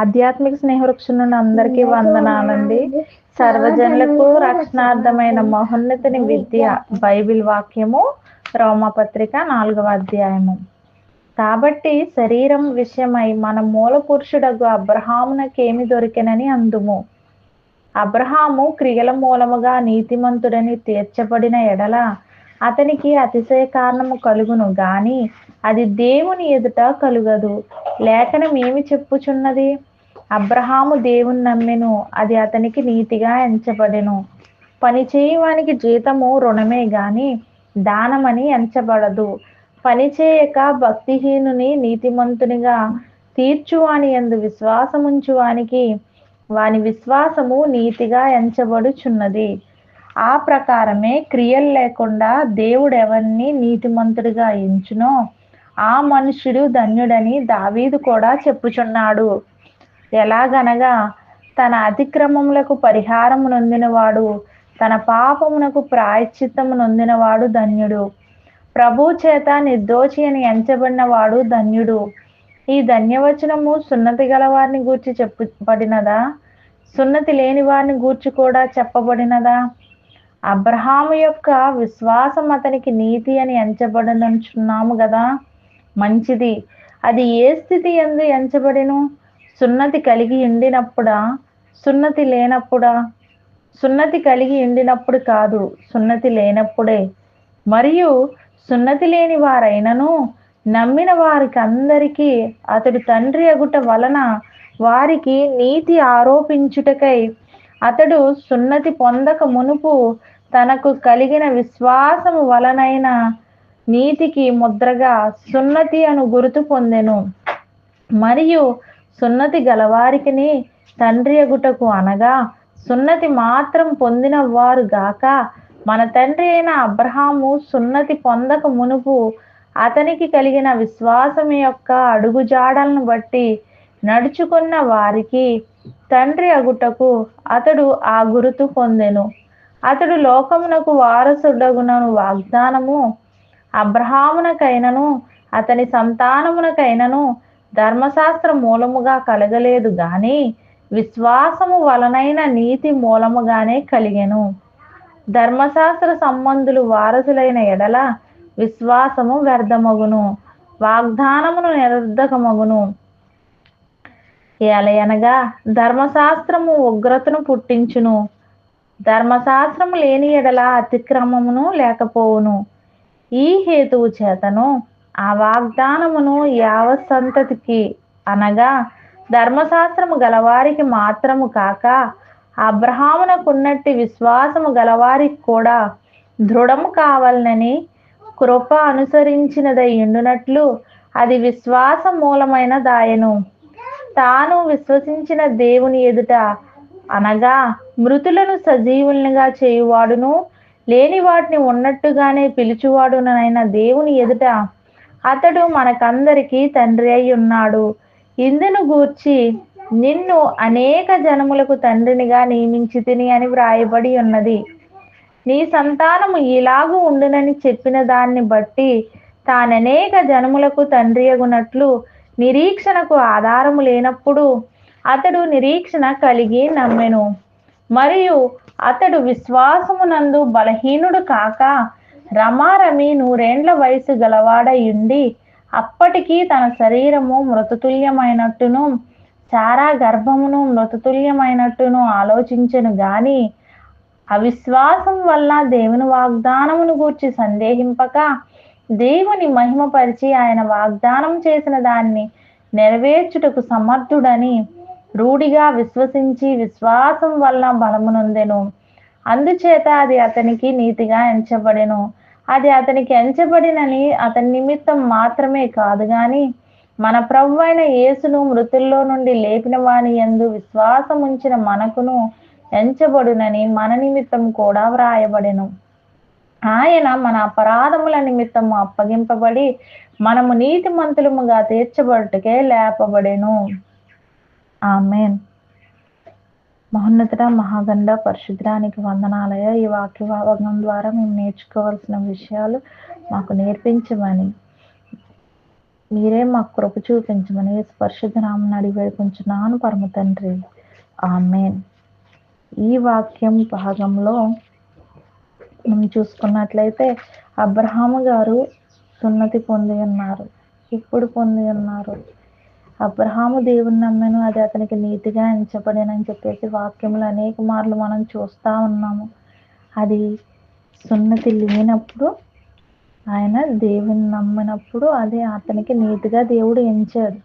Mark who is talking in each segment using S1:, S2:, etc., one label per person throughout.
S1: ఆధ్యాత్మిక స్నేహవృక్షం నుండి అందరికీ వందనాలండి. సర్వజనులకు రక్షణార్థమైన మహోన్నతిని విద్య బైబిల్ వాక్యము రోమపత్రిక నాలుగవ అధ్యాయము. కాబట్టి శరీరం విషయమై మన మూల పురుషుడగు అబ్రహామునకేమి దొరికెనని అందుము. అబ్రహాము క్రియల మూలముగా నీతిమంతుడని తీర్చబడిన ఎడల అతనికి అతిశయ కారణము కలుగును గాని అది దేవుని ఎదుట కలుగదు. లేఖనం ఏమి చెప్పుచున్నది? అబ్రహాము దేవుని నమ్మెను అది అతనికి నీతిగా ఎంచబడెను. పని చేయవానికి జీతము రుణమే గాని దానమని ఎంచబడదు. పని చేయక భక్తిహీనుని నీతిమంతునిగా తీర్చువాని ఎందు విశ్వాసముంచువానికి వాని విశ్వాసము నీతిగా ఎంచబడుచున్నది. ఆ ప్రకారమే క్రియలు లేకుండా దేవుడు ఎవరిని నీతిమంతుడిగా ఎంచునో ఆ మనుషుడు ధన్యుడని దావీదు కూడా చెప్పుచున్నాడు. ఎలాగనగా తన అతిక్రమములకు పరిహారము నొందినవాడు తన పాపమునకు ప్రాయశ్చిత్తము నొందినవాడు ధన్యుడు. ప్రభు చేత నిర్దోషి అని ఎంచబడినవాడు ధన్యుడు. ఈ ధన్యవచనము సున్నతి గల వారిని గూర్చి చెప్పబడినదా? సున్నతి లేని వారిని గూర్చి కూడా చెప్పబడినదా? అబ్రహాము యొక్క విశ్వాసం అతనికి నీతి అని ఎంచబడనుచున్నాము కదా మంచిది. అది ఏ స్థితి ఎందు ఎంచబడిను? సున్నతి కలిగి ఉండినప్పుడా సున్నతి లేనప్పుడా? సున్నతి కలిగి ఉండినప్పుడు కాదు సున్నతి లేనప్పుడే. మరియు సున్నతి లేని వారైనను నమ్మిన వారికి అందరికీ అతడు తండ్రి అగుట వలన వారికి నీతి ఆరోపించుటకై అతడు సున్నతి పొందక మునుపు తనకు కలిగిన విశ్వాసము వలనైనా నీతికి ముద్రగా సున్నతి అను గుర్తు పొందెను. మరియు సున్నతి గలవారికిని తండ్రి అగుటకు అనగా సున్నతి మాత్రం పొందిన వారు గాక మన తండ్రి అయిన అబ్రహాము సున్నతి పొందక మునుపు అతనికి కలిగిన విశ్వాసం యొక్క అడుగుజాడలను బట్టి నడుచుకున్న వారికి తండ్రి అగుటకు అతడు ఆ గురుతు పొందెను. అతడు లోకమునకు వారసుడగునను వాగ్దానము అబ్రహామునకైనను అతని సంతానమునకైనను ధర్మశాస్త్ర మూలముగా కలగలేదు గాని విశ్వాసము వలనైన నీతి మూలముగానే కలిగెను. ధర్మశాస్త్ర సంబంధులు వారసులైన ఎడల విశ్వాసము వ్యర్థమగును వాగ్దానమును నిరర్ధకమగును. ఎలయనగా ధర్మశాస్త్రము ఉగ్రతను పుట్టించును ధర్మశాస్త్రము లేని ఎడల అతిక్రమమును లేకపోవును. ఈ హేతువు చేతను ఆ వాగ్దానమును యావ సంతతికి అనగా ధర్మశాస్త్రము గలవారికి మాత్రము కాక అబ్రహామునకున్నట్టి విశ్వాసము గలవారికి కూడా దృఢము కావాలనని కృప అనుసరించినదై ఉండునట్లు అది విశ్వాస మూలమైన దాయను తాను విశ్వసించిన దేవుని ఎదుట అనగా మృతులను సజీవులుగా చేయువాడును లేని వాటిని ఉన్నట్టుగానే పిలుచువాడునైన దేవుని ఎదుట. అతడు మనకందరికీ తండ్రి అయి ఉన్నాడు. ఇందును గూర్చి నిన్ను అనేక జనములకు తండ్రినిగా నియమించి తిని అని వ్రాయబడి ఉన్నది. నీ సంతానము ఇలాగూ ఉండునని చెప్పిన దాన్ని బట్టి తాననేక జనములకు తండ్రి అగునట్లు నిరీక్షణకు ఆధారము లేనప్పుడు అతడు నిరీక్షణ కలిగి నమ్మెను. మరియు అతడు విశ్వాసమునందు బలహీనుడు కాక రమారమి నూరేండ్ల వయసు గలవాడై ఉండి తన శరీరము మృతతుల్యమైనట్టును చారా గర్భమును మృతతుల్యమైనట్టును ఆలోచించను గాని అవిశ్వాసం వల్ల దేవుని వాగ్దానమును గూర్చి సందేహింపక దేవుని మహిమపరిచి ఆయన వాగ్దానం చేసిన దాన్ని నెరవేర్చుటకు సమర్థుడని రూఢిగా విశ్వసించి విశ్వాసం వల్ల బలమునందెను అందుచేత అది అతనికి నీతిగా ఎంచబడెను. అది అతనికి ఎంచబడినని అతని నిమిత్తం మాత్రమే కాదు గాని మన ప్రభు అయిన యేసును మృతుల్లో నుండి లేపిన వాని ఎందు విశ్వాసం ఉంచిన మనకును ఎంచబడునని మన నిమిత్తం కూడా వ్రాయబడెను. ఆయన మన అపరాధముల నిమిత్తము అప్పగింపబడి మనము నీతిమంతులముగా తీర్చబడుటకే లేపబడెను. ఆమెన్. మహోన్నతుడ మహాగండ పరిశుద్ధానికి వందనాలయ. ఈ వాక్య భాగం ద్వారా మేము నేర్చుకోవాల్సిన విషయాలు మాకు నేర్పించమని మీరే మాకు కృప చూపించమని పరిశుద్ధ నామని అడిగి వేడుకుంటున్నాను పరమ తండ్రి. ఆమెన్. ఈ వాక్యం భాగంలో మనం చూసుకున్నట్లయితే అబ్రహాము గారు సున్నతి పొంది ఉన్నారు ఇప్పుడు పొంది ఉన్నారు. అబ్రహాము దేవుని నమ్మను అది అతనికి నీతిగా ఎంచబడినని చెప్పేసి వాక్యములు అనేక మార్లు మనం చూస్తూ ఉన్నాము. అది సున్నతి లేనప్పుడు ఆయన దేవుని నమ్మినప్పుడు అది అతనికి నీతిగా దేవుడు ఎంచాడు.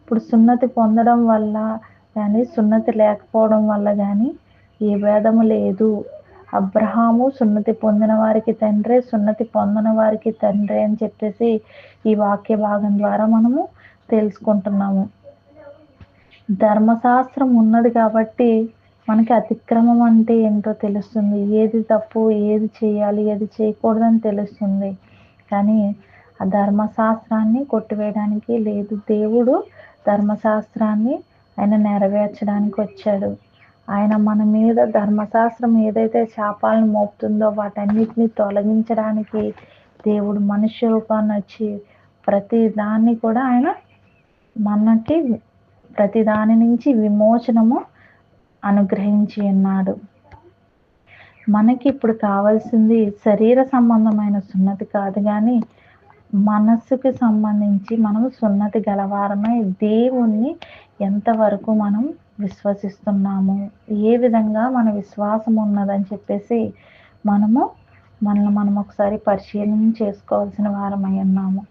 S1: ఇప్పుడు సున్నతి పొందడం వల్ల కానీ సున్నతి లేకపోవడం వల్ల కానీ ఏ భేదము లేదు. అబ్రహాము సున్నతి పొందిన వారికి తండ్రే సున్నతి పొందిన వారికి తండ్రి అని చెప్పేసి ఈ వాక్య భాగం ద్వారా మనము తెలుసుకుంటున్నాము. ధర్మశాస్త్రం ఉన్నది కాబట్టి మనకి అతిక్రమం అంటే ఏంటో తెలుస్తుంది. ఏది తప్పు ఏది చేయాలి ఏది చేయకూడదని తెలుస్తుంది. కానీ ఆ ధర్మశాస్త్రాన్ని కొట్టివేయడానికి లేదు. దేవుడు ధర్మశాస్త్రాన్ని ఆయన నెరవేర్చడానికి వచ్చాడు. ఆయన మన మీద ధర్మశాస్త్రం ఏదైతే శాపాలను మోపుతుందో వాటన్నిటిని తొలగించడానికి దేవుడు మనుష్య రూపాన్ని వచ్చి ప్రతి దాన్ని కూడా ఆయన మనకి ప్రతి దాని నుంచి విమోచనము అనుగ్రహించి ఉన్నాడు. మనకి ఇప్పుడు కావాల్సింది శరీర సంబంధమైన సున్నతి కాదు కానీ మనస్సుకి సంబంధించి మనం సున్నతి గలవారమై దేవుణ్ణి ఎంతవరకు మనం విశ్వసిస్తున్నాము? ఏ విధంగా మన విశ్వాసం ఉన్నదని చెప్పేసి మనము మనల్ని మనం ఒకసారి పరిశీలన చేసుకోవాల్సిన వారమై ఉన్నాము.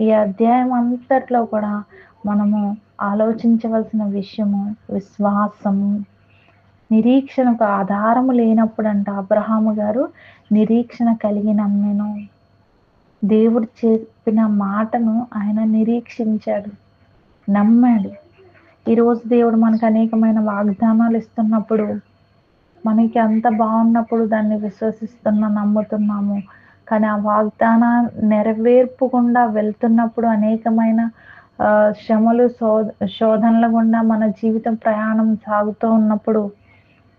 S1: ఈ అధ్యాయం అంతట్లో కూడా మనము ఆలోచించవలసిన విషయము విశ్వాసము నిరీక్షణకు ఆధారము లేనప్పుడంట అబ్రహాము గారు నిరీక్షణ కలిగి నేను దేవుడు చెప్పిన మాటను ఆయన నిరీక్షించాడు నమ్మాడు. ఈరోజు దేవుడు మనకు అనేకమైన వాగ్దానాలు ఇస్తున్నప్పుడు మనకి అంత బాగున్నప్పుడు దాన్ని విశ్వసిస్తున్నా నమ్ముతున్నాము. కానీ ఆ వాగ్దాన నెరవేర్పకుండా వెళ్తున్నప్పుడు అనేకమైన శ్రమలు శో శోధనల గుండా మన జీవితం ప్రయాణం సాగుతూ ఉన్నప్పుడు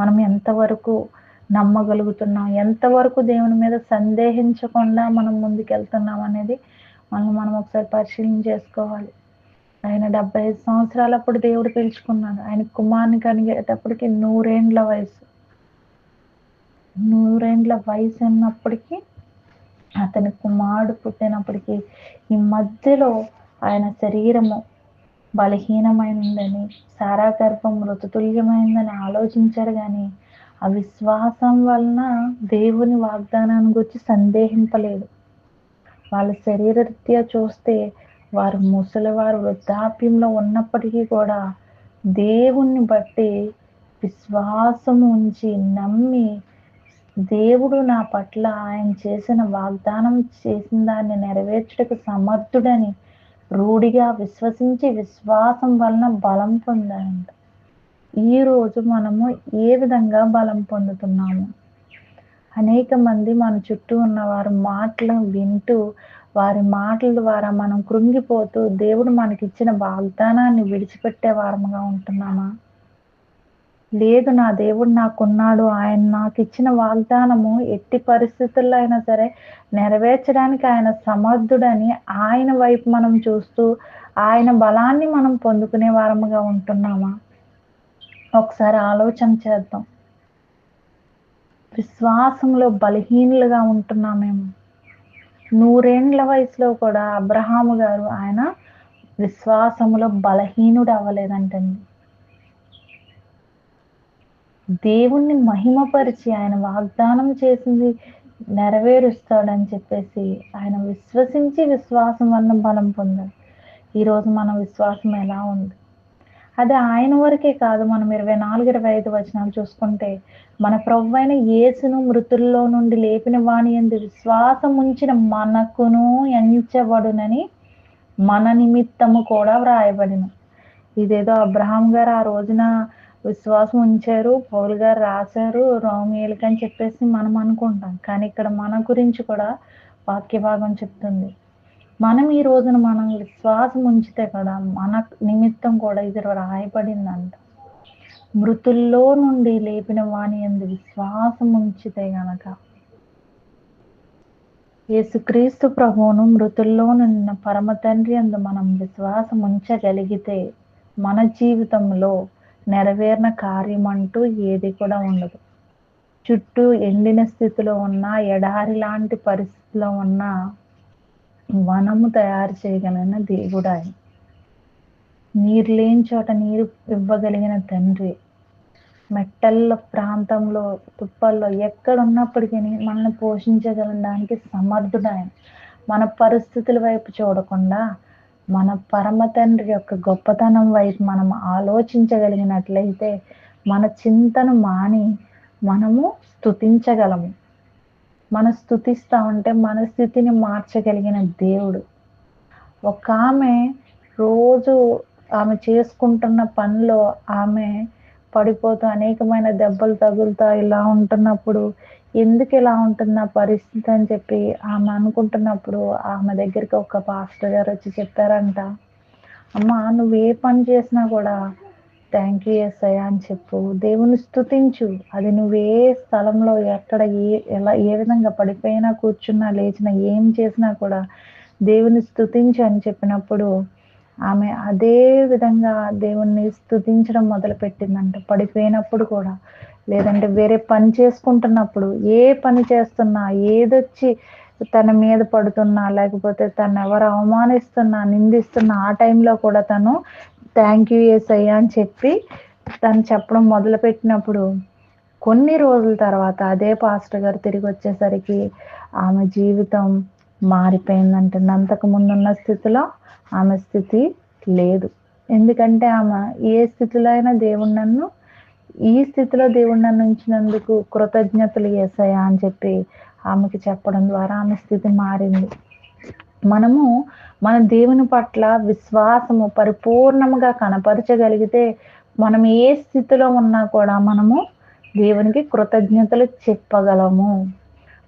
S1: మనం ఎంతవరకు నమ్మగలుగుతున్నాం? ఎంతవరకు దేవుని మీద సందేహించకుండా మనం ముందుకెళ్తున్నాం అనేది మనం మనం ఒకసారి పరిశీలన చేసుకోవాలి. ఆయన డెబ్బై ఐదు సంవత్సరాలప్పుడు దేవుడు పిలుచుకున్నాడు. ఆయన కుమార్ని కనిగేటప్పటికి నూరేండ్ల వయసు. నూరేండ్ల వయసు ఉన్నప్పటికీ అతని కుమారుడు పుట్టినప్పటికీ ఈ మధ్యలో ఆయన శరీరము బలహీనమైందని సారా గర్భం మృతతుల్యమైందని ఆలోచించారు కానీ ఆ విశ్వాసం వలన దేవుని వాగ్దానాన్ని గురించి సందేహింపలేదు. వాళ్ళ శరీరరీత్యా చూస్తే వారు ముసలివారు వృద్ధాప్యంలో ఉన్నప్పటికీ కూడా దేవుణ్ణి బట్టి విశ్వాసం ఉంచి నమ్మి దేవుడు నా పట్ల ఆయన చేసిన వాగ్దానం చేసిన దాన్ని నెరవేర్చుటకు సమర్థుడని రూఢిగా విశ్వసించి విశ్వాసం వలన బలం పొందారంట. ఈరోజు మనము ఏ విధంగా బలం పొందుతున్నాము? అనేక మంది మన చుట్టూ ఉన్న వారి మాటలు వింటూ వారి మాటల ద్వారా మనం కృంగిపోతూ దేవుడు మనకిచ్చిన వాగ్దానాన్ని విడిచిపెట్టే వారముగా ఉంటున్నామా? లేదు నా దేవుడు నాకున్నాడు. ఆయన నాకు ఇచ్చిన వాగ్దానము ఎట్టి పరిస్థితుల్లో అయినా సరే నెరవేర్చడానికి ఆయన సమర్థుడని ఆయన వైపు మనం చూస్తూ ఆయన బలాన్ని మనం పొందుకునే వారముగా ఉంటున్నామా? ఒకసారి ఆలోచన చేద్దాం. విశ్వాసంలో బలహీనులుగా ఉంటున్నామేమో. నూరేండ్ల వయసులో కూడా అబ్రహాము గారు ఆయన విశ్వాసములో బలహీనుడు అవ్వలేదంటండి. దేవుణ్ణి మహిమపరిచి ఆయన వాగ్దానం చేసింది నెరవేరుస్తాడని చెప్పేసి ఆయన విశ్వసించి విశ్వాసం వలన బలం పొందాడు. ఈరోజు మన విశ్వాసం ఎలా ఉంది? అది ఆయన వరకే కాదు మనం ఇరవై నాలుగు ఇరవై ఐదు వచనాలు చూసుకుంటే మన ప్రభు అయిన యేసును మృతుల్లో నుండి లేపిన వాణి ఎందు విశ్వాసం ఉంచిన మనకును ఎంచబడునని మన నిమిత్తము కూడా వ్రాయబడిన. ఇదేదో అబ్రహాం గారు ఆ రోజున విశ్వాసం ఉంచారు పౌల్ గారు రాశారు రోమియోలకి అని చెప్పేసి మనం అనుకుంటాం. కానీ ఇక్కడ మన గురించి కూడా వాక్య భాగం చెప్తుంది. మనం ఈ రోజున మనం విశ్వాసం ఉంచితే కదా మన నిమిత్తం కూడా ఇది రాయబడిందంట. మృతుల్లో నుండి లేపిన వాణి ఎందు విశ్వాసం ఉంచితే గనక యేసుక్రీస్తు ప్రభువును మృతుల్లో నిన్న పరమ తండ్రి అందు మనం విశ్వాసం ఉంచగలిగితే మన జీవితంలో నెరవేరిన కార్యం అంటూ ఏది కూడా ఉండదు. చుట్టూ ఎండిన స్థితిలో ఉన్న ఎడారి లాంటి పరిస్థితిలో ఉన్న వనము తయారు చేయగలిగిన దేవుడు ఆయన. నీరు లేని చోట నీరు ఇవ్వగలిగిన తండ్రి. మెట్టల ప్రాంతంలో తుప్పల్లో ఎక్కడ ఉన్నప్పటికీ మనల్ని పోషించగలడానికి సమర్థుడు ఆయన. మన పరిస్థితుల వైపు చూడకుండా మన పరమ తండ్రి యొక్క గొప్పతనం వైపు మనం ఆలోచించగలిగినట్లయితే మన చింతను మాని మనము స్థుతించగలము మన స్థుతిస్తా ఉంటే మన స్థితిని మార్చగలిగిన దేవుడు. ఒక ఆమె రోజు ఆమె చేసుకుంటున్న పనిలో ఆమె పడిపోతూ అనేకమైన దెబ్బలు తగులుతా ఇలా ఉంటున్నప్పుడు ఎందుకు ఇలా ఉంటున్న పరిస్థితి అని చెప్పి ఆమె అనుకుంటున్నప్పుడు ఆమె దగ్గరికి ఒక పాస్టర్ గారు వచ్చి చెప్పారంట. అమ్మ నువ్వు ఏ పని చేసినా కూడా థ్యాంక్ యూ ఎస్ఐ అని చెప్పు. దేవుని స్థుతించు అది నువ్వు ఏ స్థలంలో ఎక్కడ ఏ ఎలా ఏ విధంగా పడిపోయినా కూర్చున్నా లేచినా ఏం చేసినా కూడా దేవుని స్థుతించు అని చెప్పినప్పుడు ఆమె అదే విధంగా దేవుణ్ణి స్థుతించడం మొదలుపెట్టిందంట. పడిపోయినప్పుడు కూడా లేదంటే వేరే పని చేసుకుంటున్నప్పుడు ఏ పని చేస్తున్నా ఏదొచ్చి తన మీద పడుతున్నా లేకపోతే తను ఎవరు అవమానిస్తున్నా నిందిస్తున్నా ఆ టైంలో కూడా తను థ్యాంక్ యూ ఏసయ్య అని చెప్పి తను చెప్పడం మొదలుపెట్టినప్పుడు కొన్ని రోజుల తర్వాత అదే పాస్టర్ గారు తిరిగి వచ్చేసరికి ఆమె జీవితం మారిపోయిందంటే. అంతకు ముందున్న స్థితిలో ఆమె స్థితి లేదు. ఎందుకంటే ఆమె ఏ స్థితిలో అయినా దేవుడు నన్ను ఈ స్థితిలో దేవుడు నన్ను ఉంచినందుకు కృతజ్ఞతలు వేసాయా అని చెప్పి ఆమెకి చెప్పడం ద్వారా ఆమె స్థితి మారింది. మనము మన దేవుని పట్ల విశ్వాసము పరిపూర్ణముగా కనపరచగలిగితే మనం ఏ స్థితిలో ఉన్నా కూడా మనము దేవునికి కృతజ్ఞతలు చెప్పగలము.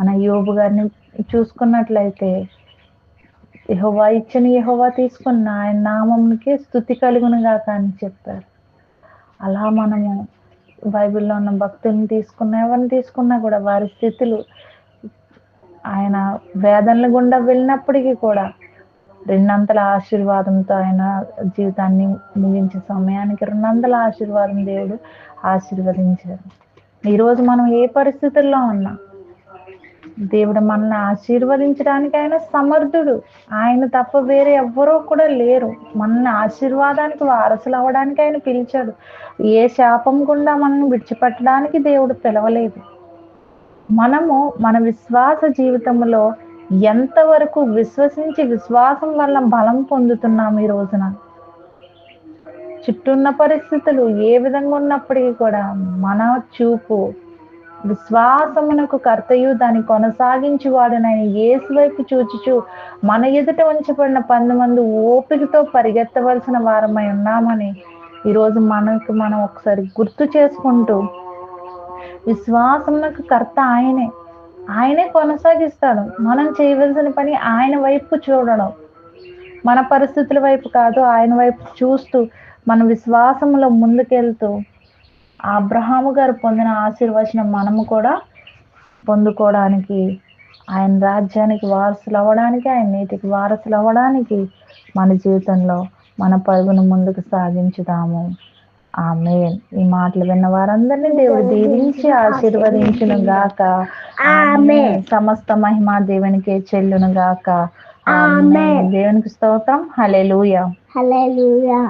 S1: మన యోబు గారిని చూసుకున్నట్లయితే యహోవా ఇచ్చిన యహోవా తీసుకున్న ఆయన నామంకి స్థుతి కలుగునుగాక కానీ చెప్పారు. అలా మనము బైబిల్లో ఉన్న భక్తుల్ని తీసుకున్న ఎవరిని తీసుకున్నా కూడా వారి స్థితులు ఆయన వేదనల గుండా వెళ్ళినప్పటికీ కూడా రెండంతల ఆశీర్వాదంతో ఆయన జీవితాన్ని ముగించే సమయానికి రెండంతల ఆశీర్వాదం దేవుడు ఆశీర్వదించారు. ఈరోజు మనం ఏ పరిస్థితుల్లో ఉన్నా దేవుడు మనల్ని ఆశీర్వదించడానికి ఆయన సమర్థుడు. ఆయన తప్ప వేరే ఎవ్వరూ కూడా లేరు. మనల్ని ఆశీర్వాదానికి వారసులు అవ్వడానికి ఆయన పిలిచాడు. ఏ శాపం గుండా మనల్ని విడిచిపెట్టడానికి దేవుడు పిలవలేదు. మనము మన విశ్వాస జీవితంలో ఎంతవరకు విశ్వసించి విశ్వాసం వల్ల బలం పొందుతున్నాం ఈ రోజున? చుట్టూన్న పరిస్థితులు ఏ విధంగా ఉన్నప్పటికీ కూడా మన చూపు విశ్వాసమునకు కర్తయు దాన్ని కొనసాగించి వాడునైన ఏసు వైపు చూచుచు. మన ఎదుట ఉంచబడిన పంది మంది ఓపికతో పరిగెత్తవలసిన వారమై ఉన్నామని ఈరోజు మనకు మనం ఒకసారి గుర్తు చేసుకుంటూ విశ్వాసమునకు కర్త ఆయనే. ఆయనే కొనసాగిస్తాడు. మనం చేయవలసిన పని ఆయన వైపు చూడడం. మన పరిస్థితుల వైపు కాదు ఆయన వైపు చూస్తూ మన విశ్వాసంలో ముందుకెళ్తూ అబ్రహాము గారు పొందిన ఆశీర్వచనం మనము కూడా పొందుకోవడానికి ఆయన రాజ్యానికి వారసులు అవ్వడానికి ఆయన నీతికి వారసులు అవ్వడానికి మన జీవితంలో మన పరుగును ముందుకు సాగించుదాము. ఆమె ఈ మాటలు విన్న వారందరినీ దేవుడు దీవించి ఆశీర్వదించును గాక. ఆమె సమస్త మహిమ దేవునికే చెల్లును గాక. ఆమె దేవునికి స్తోత్రం. Hallelujah
S2: hallelujah.